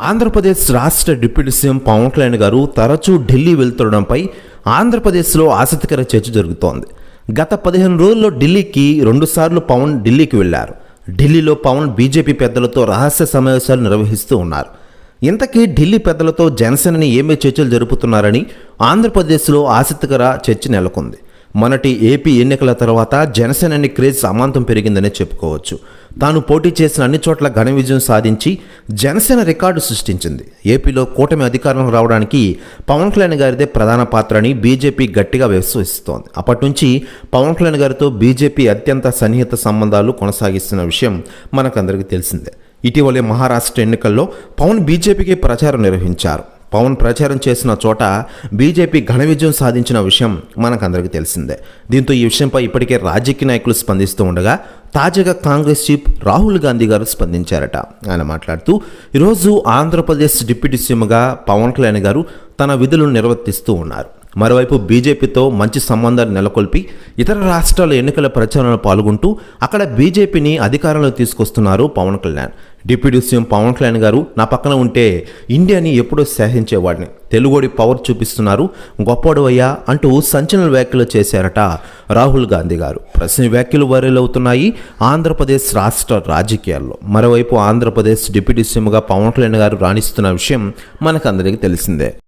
ఆంధ్రప్రదేశ్ రాష్ట్ర deputy CM Pawan Kalyan గారు తరచూ ఢిల్లీ వెళ్తుండడంపై ఆంధ్రప్రదేశ్లో ఆసక్తికర చర్చ జరుగుతోంది. గత పదిహేను రోజుల్లో ఢిల్లీకి రెండుసార్లు పవన్ ఢిల్లీకి వెళ్ళారు. ఢిల్లీలో పవన్ బీజేపీ పెద్దలతో రహస్య సమావేశాలు నిర్వహిస్తూ ఉన్నారు. ఇంతకీ ఢిల్లీ పెద్దలతో జనసేనని ఏమే చర్చలు జరుపుతున్నారని ఆంధ్రప్రదేశ్లో ఆసక్తికర చర్చ నెలకొంది. మొన్నటి ఏపీ ఎన్నికల తర్వాత జనసేనని క్రేజ్ సమాంతం పెరిగిందనే చెప్పుకోవచ్చు. తాను పోటీ చేసిన అన్ని చోట్ల ఘన విజయం సాధించి జనసేన రికార్డు సృష్టించింది. ఏపీలో కూటమి అధికారంలో రావడానికి పవన్ కళ్యాణ్ గారిదే ప్రధాన పాత్ర అని బీజేపీ గట్టిగా విశ్వసిస్తోంది. అప్పటి నుంచి పవన్ కళ్యాణ్ గారితో బీజేపీ అత్యంత సన్నిహిత సంబంధాలు కొనసాగిస్తున్న విషయం మనకందరికీ తెలిసిందే. ఇటీవలే మహారాష్ట్ర ఎన్నికల్లో పవన్ బీజేపీకి ప్రచారం నిర్వహించారు. పవన్ ప్రచారం చేసిన చోట బీజేపీ ఘన విజయం సాధించిన విషయం మనకందరికీ తెలిసిందే. దీంతో ఈ విషయంపై ఇప్పటికే రాజకీయ నాయకులు స్పందిస్తూ ఉండగా తాజాగా కాంగ్రెస్ చీఫ్ రాహుల్ గాంధీ గారు స్పందించారట. ఆయన మాట్లాడుతూ ఈరోజు ఆంధ్రప్రదేశ్ డిప్యూటీ సీఎంగా పవన్ కళ్యాణ్ గారు తన విధులను నిర్వర్తిస్తూ ఉన్నారు. మరోవైపు బీజేపీతో మంచి సంబంధాలు నెలకొల్పి ఇతర రాష్ట్రాల ఎన్నికల ప్రచారంలో పాల్గొంటూ అక్కడ బీజేపీని అధికారంలో తీసుకొస్తున్నారు పవన్ కళ్యాణ్. డిప్యూటీ సీఎం పవన్ కళ్యాణ్ గారు నా పక్కన ఉంటే ఇండియాని ఎప్పుడూ శాసించేవాడిని. తెలుగుడి పవర్ చూపిస్తున్నారు. గొప్పడు అయ్యా అంటూ సంచలన వ్యాఖ్యలు చేశారట రాహుల్ గాంధీ గారు. ప్రశ్న వ్యాఖ్యలు వైరల్ అవుతున్నాయి. ఆంధ్రప్రదేశ్ రాష్ట్ర రాజకీయాల్లో. మరోవైపు ఆంధ్రప్రదేశ్ డిప్యూటీ సీఎంగా పవన్ కళ్యాణ్ గారు రాణిస్తున్న విషయం మనకందరికీ తెలిసిందే.